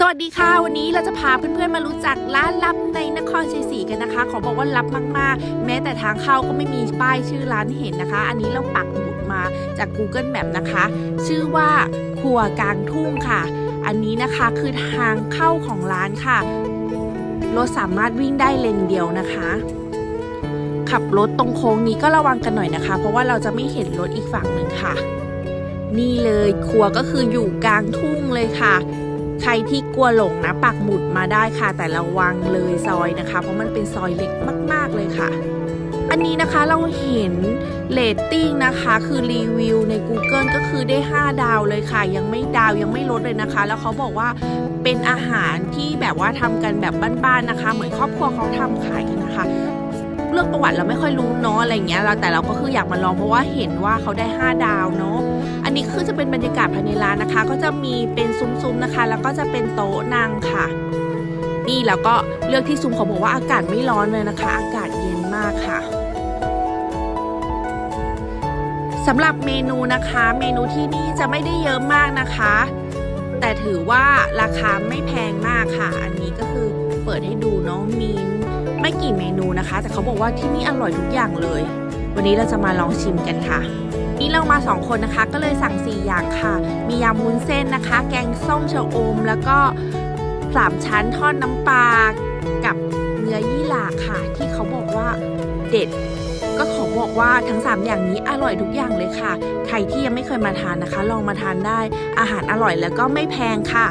สวัสดีค่ะวันนี้เราจะพาเพื่อนๆมารู้จักร้านลับในนครชัยศรีกันนะคะ ขอบอกว่าลับมากๆ แม้แต่ทางเข้าก็ไม่มีป้ายชื่อร้านเห็นนะคะ อันนี้เราปักหมุดมาจาก Google Map นะคะ ชื่อว่าครัวกลางทุ่งค่ะ อันนี้นะคะคือทางเข้าของร้านค่ะรถสามารถวิ่งได้เลนเดียวนะคะ ขับรถตรงโค้งนี้ก็ระวังกันหน่อยนะคะ เพราะว่าเราจะไม่เห็นรถอีกฝั่งหนึ่งค่ะ นี่เลยครัวก็คืออยู่กลางทุ่งเลยค่ะ ใครที่กลัวหลงนะปักหมุดมาได้ค่ะ แต่ระวังเลยซอยนะคะ เพราะมันเป็นซอยเล็กมาก ๆเลยค่ะ อันนี้นะคะเราเห็นเรตติ้งนะคะ คือรีวิวใน Google ก็คือได้ 5 ดาวเลยค่ะ ยังไม่ดาวยังไม่ลดเลยนะคะ แล้วเขาบอกว่าเป็นอาหารที่แบบว่าทำกันแบบบ้านๆนะคะ เหมือนครอบครัวเขาทำขายกันนะคะ รื่องประวัติเราไม่ค่อยรู้เนาะอะไรเงี้ยเราแต่เราก็คืออยากมาลองเพราะว่าเห็นว่าเขาได้ 5 ดาวเนาะอันนี้คือจะเป็นบรรยากาศภายในร้านนะคะ ก็จะมีเป็นซุ้มๆนะคะ แล้วก็จะเป็นโต๊ะนั่งค่ะ นี่แล้วก็เลือกที่ซุ้มเขาบอกว่าอากาศไม่ร้อนเลยนะคะ อากาศเย็นมากค่ะสำหรับเมนูนะคะ เมนูที่นี่จะไม่ได้เยอะมากนะคะ แต่ถือว่าราคาไม่แพงมากค่ะ อันนี้ก็คือเปิดให้ดูเนาะมี กี่เมนูนะคะ แต่เขาบอกว่าที่นี่อร่อยทุกอย่างเลย วันนี้เราจะมาลองชิมกันค่ะ นี่เรามาสองคนนะคะ ก็เลยสั่ง 4 อย่างค่ะ มียำวุ้นเส้นนะคะ แกงส้มชะอม แล้วก็สามชั้นทอดน้ำปลากับเนื้อยี่หร่าค่ะ ที่เขาบอกว่าเด็ด ก็ขอบอกว่าทั้ง 3 อย่างนี้อร่อยทุกอย่างเลยค่ะ ใครที่ยังไม่เคยมาทานนะคะ ลองมาทานได้อาหารอร่อยแล้วก็ไม่แพงค่ะ